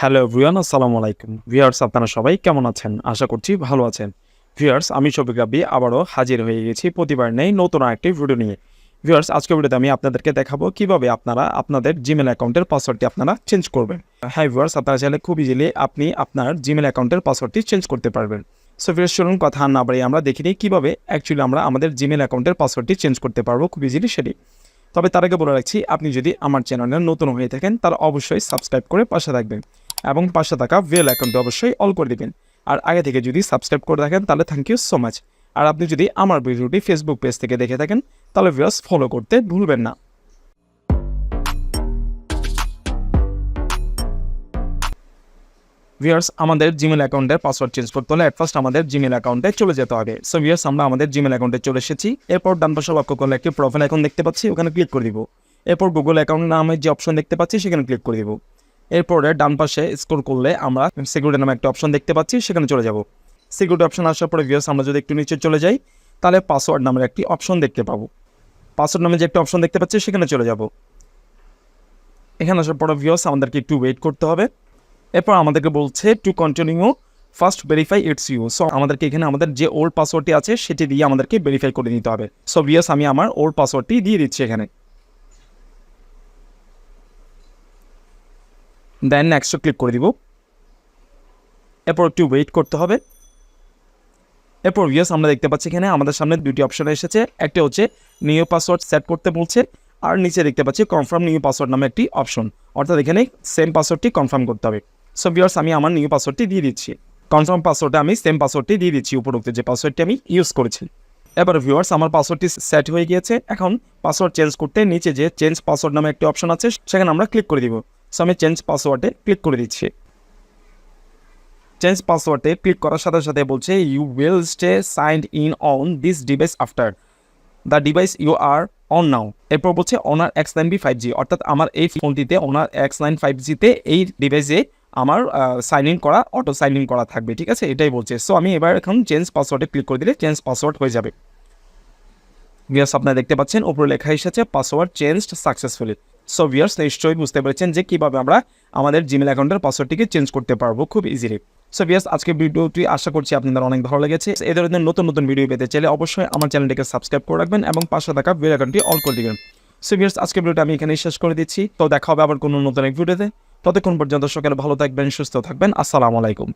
Hello everyone আসসালামু আলাইকুম viewers আপনারা সবাই কেমন আছেন? আশা করছি ভালো আছেন। ভিউয়ার্স আমি শফিক রাব্বি, আবারও হাজির হয়ে গেছি প্রতিবার নেই নতুন আরেকটি ভিডিও নিয়ে। ভিউয়ার্স আজকের ভিডিওতে আমি আপনাদেরকে দেখাবো কীভাবে আপনারা আপনাদের জিমেল অ্যাকাউন্টের পাসওয়ার্ডটি আপনারা চেঞ্জ করবেন। হ্যাঁ ভিউয়ার্স আপনারা চাইলে খুব ইজিলি আপনি আপনার জিমেল অ্যাকাউন্টের পাসওয়ার্ডটি চেঞ্জ করতে পারবেন। সো ভিউয়ার্স চলুন কথা না বাড়িয়ে আমরা দেখি নিই কীভাবে অ্যাকচুয়ালি আমরা আমাদের জিমেল অ্যাকাউন্টের পাসওয়ার্ডটি চেঞ্জ করতে পারব। খুব ইজিলি সেটি। তবে তার আগে বলে রাখছি, আপনি যদি আমার চ্যানেলে নতুন হয়ে থাকেন তারা অবশ্যই সাবস্ক্রাইব করে পাশে থাকবেন এবং পাশে থাকা বেল অ্যাকাউন্টটি অবশ্যই অল করে দেবেন। আর আগে থেকে যদি সাবস্ক্রাইব করে থাকেন, তাহলে থ্যাংক ইউ সো মাচ আর আপনি যদি আমার ভিডিওটি ফেসবুক পেজ থেকে দেখে থাকেন, তাহলে ভিউস ফলো করতে ভুলবেন না। ভিউয়ার্স আমাদের জিমেল অ্যাকাউন্টের পাসওয়ার্ড চেঞ্জ করতে হলে ফার্স্ট আমাদের জিমেল অ্যাকাউন্টে চলে যেতে হবে। সো ভিউয়ার্স আমরা আমাদের জিমেল অ্যাকাউন্টে চলে এসেছি। এরপর ডান পাশে লক্ষ্য করলে একটি প্রোফাইল অ্যাকাউন্ট দেখতে পাচ্ছি, ওখানে ক্লিক করে দিব। এরপর গুগল অ্যাকাউন্ট নামে যে অপশন দেখতে পাচ্ছি, সেখানে ক্লিক করে দিব। এরপরে ডান পাশে স্ক্রল করলে আমরা সিকিউরিটি নামে একটা অপশন দেখতে পাচ্ছি, সেখানে চলে যাব। সিকিউরিটি অপশন আসার পরে ভিউয়ার্স আমরা যদি একটু নিচে চলে যাই, তাহলে পাসওয়ার্ড নামের একটি অপশন দেখতে পাবো। পাসওয়ার্ড নামে যে একটা অপশন দেখতে পাচ্ছি, সেখানে চলে যাব। এখানে আসার পরে ভিউয়ার্স আমাদেরকে একটু ওয়েট করতে হবে। এরপর আমাদেরকে বলছে to continue first verify it's you so আমাদেরকে এখানে আমাদের যে ওল্ড পাসওয়ার্ডটি আছে, সেটি দিয়ে আমাদেরকে ভেরিফাই করে নিতে হবে। সো ভিউয়ার্স আমি আমার ওল্ড পাসওয়ার্ডটি দিয়ে দিচ্ছি এখানে। দেন নেক্সট ক্লিক করে দিব। এরপর একটু ওয়েট করতে হবে। এরপর ভিউয়ার্স আমরা দেখতে পাচ্ছি এখানে আমাদের সামনে দুটি অপশন এসেছে। একটা হচ্ছে নিউ পাসওয়ার্ড সেট করতে বলছে, আর নিচে দেখতে পাচ্ছি কনফার্ম নিউ পাসওয়ার্ড নামে একটি অপশন অর্থাৎ এখানে সেম পাসওয়ার্ডটি কনফার্ম করতে হবে। সো ভিউয়ার্স আমি আমার নিউ পাসওয়ার্ডটি দিয়ে দিচ্ছি। কনফার্ম পাসওয়ার্ডে আমি সেম পাসওয়ার্ডটি দিয়ে দিচ্ছি উপরোক্ত যে পাসওয়ার্ডটি আমি ইউজ করেছি। এবার ভিউয়ার্স আমার পাসওয়ার্ডটি সেট হয়ে গিয়েছে। এখন পাসওয়ার্ড চেঞ্জ করতে নিচে যে চেঞ্জ পাসওয়ার্ড নামে একটি অপশন আছে, সেখানে আমরা ক্লিক করে দিব। সো আমি চেঞ্জ পাসওয়ার্ডে ক্লিক করে দিচ্ছি। চেঞ্জ পাসওয়ার্ডে ক্লিক করার সাথে সাথে বলছে you will stay signed in on this device after the device you are on now এরপর বলছে Honor X nine B five G অর্থাৎ আমার এই ফোনটিতে ওনার এক্স নাইন ফাইভ জিতে এই ডিভাইসে আমার সাইন ইন করা অটো সাইন ইন করা থাকবে, ঠিক আছে? এটাই বলছে। সো আমি এবার এখন চেঞ্জ পাসওয়ার্ডে ক্লিক করে দিলে চেঞ্জ পাসওয়ার্ড হয়ে যাবে। ভিয়ার্স আপনারা দেখতে পাচ্ছেন, উপরে লেখা এসেছে password changed successfully so viewers নিশ্চয়ই বুঝতে পেরেছেন যে কীভাবে আমরা আমাদের জিমেল অ্যাকাউন্টের পাসওয়ার্ডটিকে চেঞ্জ করতে পারব খুব ইজিলি সো ভিয়ার্স আজকে ভিডিওটি আশা করছি আপনাদের অনেক ভালো লেগেছে। এই ধরনের নতুন নতুন ভিডিও পেতে চাইলে অবশ্যই আমার চ্যানেলটিকে সাবস্ক্রাইব করে রাখবেন এবং পাশে থাকা বেল আইকনটি অল করে দিবেন। সো ভিয়ার্স আজকে ভিডিওটা আমি এখানে শেষ করে দিচ্ছি। তো, দেখা হবে আবার কোনো নতুন এক ভিডিওতে ততক্ষণ পর্যন্ত সকালে ভালো থাকবেন সুস্থ থাকবেন। আসসালামু আলাইকুম।